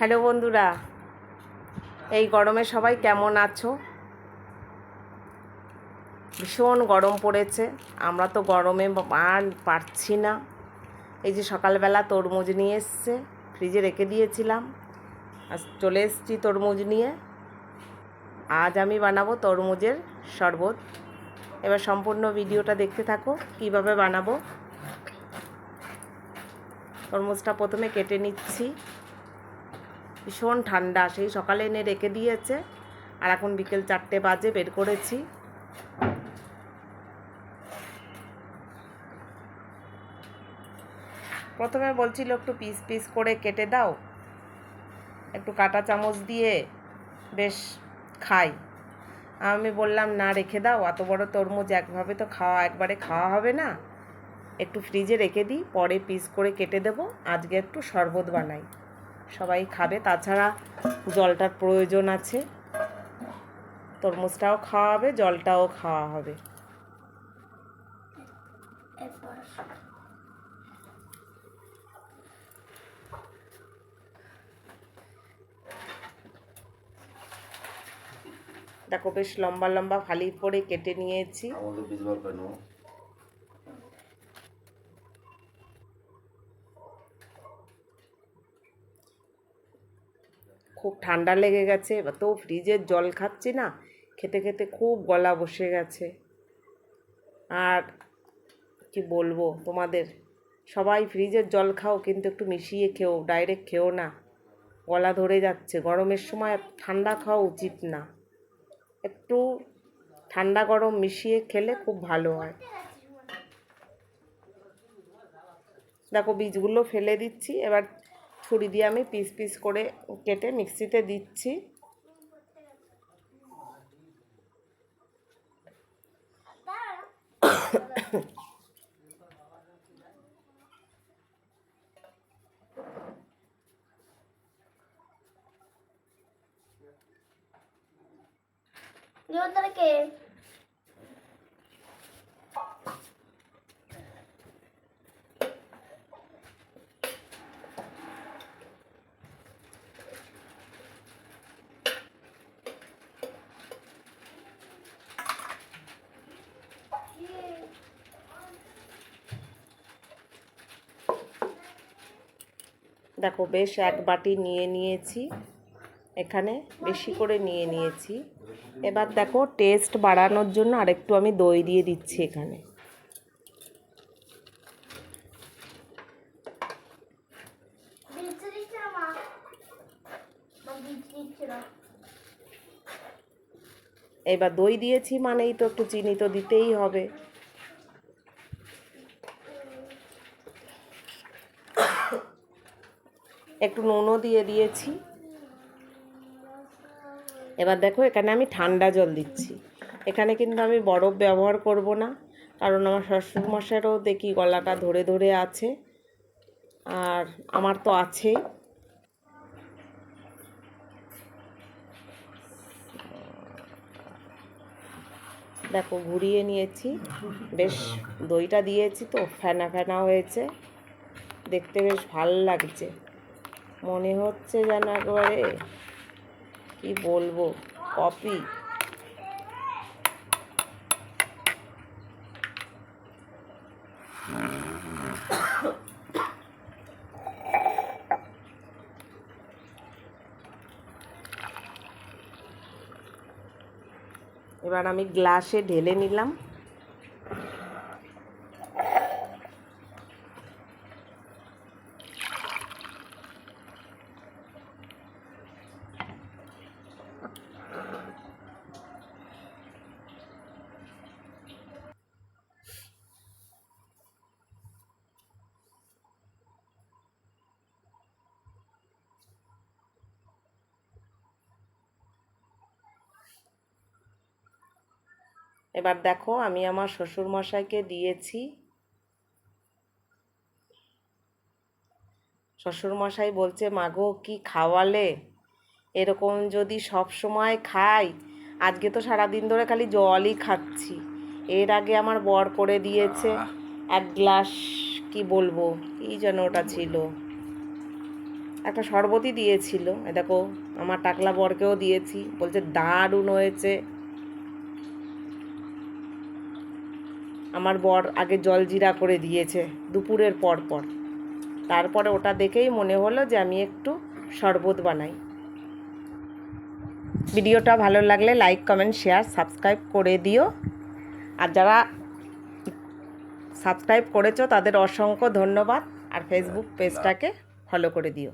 Hello বন্ধুরা, এই গরমে সবাই কেমন আছো? ভীষণ গরম পড়েছে, আমরা তো গরমে আর পারছি না। এই যে সকালবেলা তরমুজ নিয়ে এসছে, ফ্রিজে রেখে দিয়েছিলাম, আজ চলে এসেছি তরমুজ নিয়ে। আজ আমি বানাবো তরমুজের শরবত। এবার সম্পূর্ণ ভিডিওটা দেখতে থাকো, কীভাবে বানাবো। তরমুজটা প্রথমে কেটে নিচ্ছি। ভীষণ ঠান্ডা, সেই সকালে এনে রেখে দিয়েছে। আর এখন বিকেল চারটে বাজে, বের করেছি। প্রথমে বলছিল, একটু পিস পিস করে কেটে দাও। একটু কাটা চামচ দিয়ে বেশ খাই। আমি বললাম, না, রেখে দাও। অত বড় তরমুজ একভাবে তো খাওয়া, একবারে খাওয়া হবে না। একটু ফ্রিজে রেখে দিই, পরে পিস করে কেটে দেবো। আজকে একটু শরবত বানাই। সবাই খাবে। তাছাড়া জলটার প্রয়োজন আছে। তরমুজটাও খাওয়া হবে, জলটাও খাওয়া হবে। দেখো, বেশ লম্বা লম্বা ফালি করে কেটে নিয়েছি। খুব ঠান্ডা লেগে গেছে তো ফ্রিজের জল খাচ্ছি না, খেতে খেতে খুব গলা বসে গেছে। আর কি বলব তোমাদের, সবাই ফ্রিজের জল খাও, কিন্তু একটু মিশিয়ে খেও ডাইরেক্ট খেও না। গলা ধরে যাচ্ছে, গরমের সময় ঠান্ডা খাওয়া উচিত না। একটু ঠান্ডা গরম মিশিয়ে খেলে খুব ভালো হয়। দেখো বীজগুলো ফেলে দিচ্ছি, এবার ছুরি দিয়ে আমি পিস পিস করে কেটে মিক্সিতে দিচ্ছি। নিমন্ত্রণকে দেখো বেশ এক বাটি নিয়ে নিয়েছি। এখানে বেশি করে নিয়ে নিয়েছি। এবার দেখো টেস্ট বাড়ানোর জন্য আরেকটু আমি দই দিয়ে দিচ্ছি এখানে। এবার দই দিয়েছি মানেই তো একটু চিনি তো দিতেই হবে। একটু নুনও দিয়ে দিয়েছি। এবার দেখো, এখানে আমি ঠান্ডা জল দিচ্ছি। এখানে কিন্তু আমি বরফ ব্যবহার করব না, কারণ আমার শ্বশুরমশাইরও দেখি গলাটা ধরে ধরে আছে, আর আমার তো আছেই দেখো, ঘুরিয়ে নিয়েছি। বেশ, দইটা দিয়েছি তো, ফেনা ফেনা হয়েছে। দেখতে বেশ ভালো লাগছে। মনে হচ্ছে যেন একবারে কি বলব কপি এবার আমি গ্লাসে ঢেলে নিলাম। এবার দেখো আমি আমার শ্বশুরমশাইকে দিয়েছি। শ্বশুরমশাই বলছে মাগো কি খাওয়ালে? এরকম যদি সব সময় খাই আজকে তো সারাদিন ধরে খালি জলই খাচ্ছি। এর আগে আমার বর করে দিয়েছে এক গ্লাস কি বলব কি যেন ওটা ছিল। একটা শরবতই দিয়েছিল। দেখো আমার টাকলা বরকেও দিয়েছি। বলছে দারুণ হয়েছে। আমার বর আগে জলজিরা করে দিয়েছে দুপুরের পর পর। তারপরে ওটা দেখেই মনে হলো যে আমি একটু শরবত বানাই। ভিডিওটা ভালো লাগলে লাইক কমেন্ট শেয়ার সাবস্ক্রাইব করে দিও। আর যারা সাবস্ক্রাইব করেছ তাদের অসংখ্য ধন্যবাদ। আর ফেসবুক পেজটাকে ফলো করে দিও।